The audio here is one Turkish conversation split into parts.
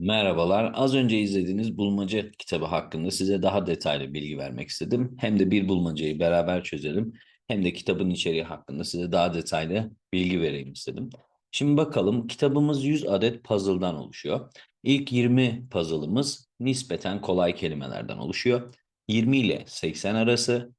Merhabalar. Az önce izlediğiniz bulmaca kitabı hakkında size daha detaylı bilgi vermek istedim. Hem de bir bulmacayı beraber çözelim, hem de kitabın içeriği hakkında size daha detaylı bilgi vereyim istedim. Şimdi bakalım kitabımız 100 adet puzzle'dan oluşuyor. İlk 20 puzzle'ımız nispeten kolay kelimelerden oluşuyor. 20 ile 80 arası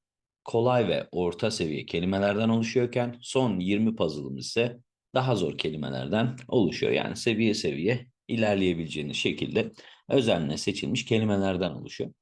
kolay ve orta seviye kelimelerden oluşuyorken son 20 puzzle'ımız ise daha zor kelimelerden oluşuyor. Yani seviye seviye ilerleyebileceğiniz şekilde özenle seçilmiş kelimelerden oluşuyor.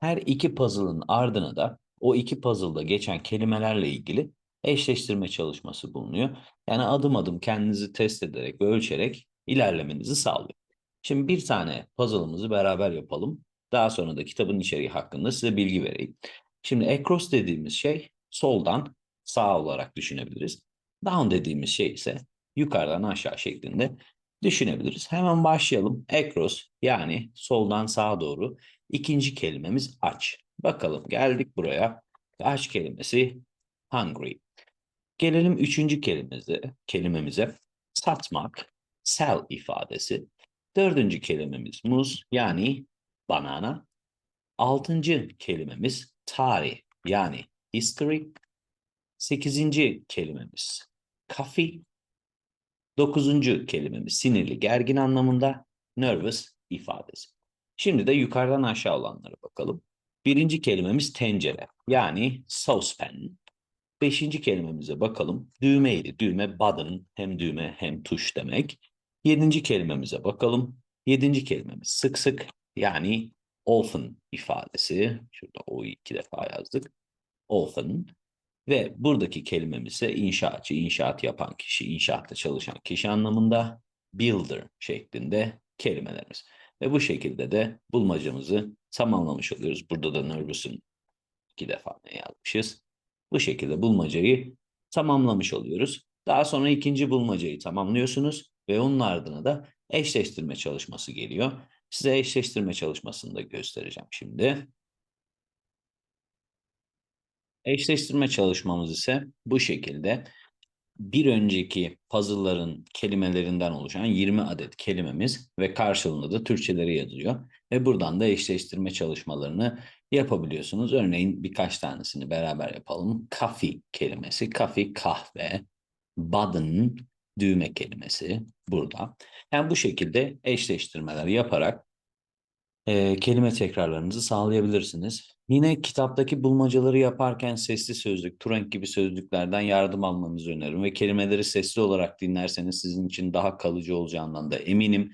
Her iki puzzle'ın ardına da o iki puzzle'da geçen kelimelerle ilgili eşleştirme çalışması bulunuyor. Yani adım adım kendinizi test ederek ve ölçerek ilerlemenizi sağlıyor. Şimdi bir tane puzzle'ımızı beraber yapalım. Daha sonra da kitabın içeriği hakkında size bilgi vereyim. Şimdi across dediğimiz şey soldan sağ olarak düşünebiliriz. Down dediğimiz şey ise yukarıdan aşağı şeklinde düşünebiliriz. Hemen başlayalım. Across yani soldan sağa doğru ikinci kelimemiz aç. Bakalım geldik buraya. Aç kelimesi hungry. Gelelim üçüncü kelimemize, kelimemize satmak, sell ifadesi. Dördüncü kelimemiz muz yani banana. Altıncı kelimemiz tarih yani history. Sekizinci kelimemiz coffee. Dokuzuncu kelimemiz sinirli, gergin anlamında nervous ifadesi. Şimdi de yukarıdan aşağı olanlara bakalım. Birinci kelimemiz tencere yani saucepan. Beşinci kelimemize bakalım. Düğmeydi. Düğme button hem düğme hem tuş demek. Yedinci kelimemize bakalım. Yedinci kelimemiz sık sık yani often ifadesi. Şurada o iki defa yazdık. Often. Ve buradaki kelimemiz ise inşaatçı, inşaat yapan kişi, inşaatta çalışan kişi anlamında builder şeklinde kelimelerimiz. Ve bu şekilde de bulmacamızı tamamlamış oluyoruz. Burada da nervous'un iki defa ne yazmışız. Bu şekilde bulmacayı tamamlamış oluyoruz. Daha sonra ikinci bulmacayı tamamlıyorsunuz ve onun ardına da eşleştirme çalışması geliyor. Size eşleştirme çalışmasını da göstereceğim şimdi. Eşleştirme çalışmamız ise bu şekilde. Bir önceki puzzle'ların kelimelerinden oluşan 20 adet kelimemiz ve karşılığında da Türkçeleri yazıyor. Ve buradan da eşleştirme çalışmalarını yapabiliyorsunuz. Örneğin birkaç tanesini beraber yapalım. Coffee kelimesi, coffee kahve, button düğme kelimesi burada. Yani bu şekilde eşleştirmeler yaparak e, kelime tekrarlarınızı sağlayabilirsiniz. Yine kitaptaki bulmacaları yaparken sesli sözlük, Turing gibi sözlüklerden yardım almanızı öneririm ve kelimeleri sesli olarak dinlerseniz sizin için daha kalıcı olacağından da eminim.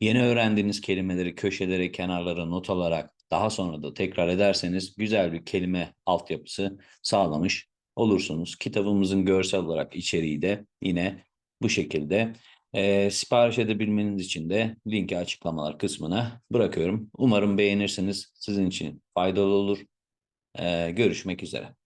Yeni öğrendiğiniz kelimeleri köşelere, kenarlara not alarak daha sonra da tekrar ederseniz güzel bir kelime altyapısı sağlamış olursunuz. Kitabımızın görsel olarak içeriği de yine bu şekilde. E, sipariş edebilmeniz için de linki açıklamalar kısmına bırakıyorum. Umarım beğenirsiniz. Sizin için faydalı olur. E, görüşmek üzere.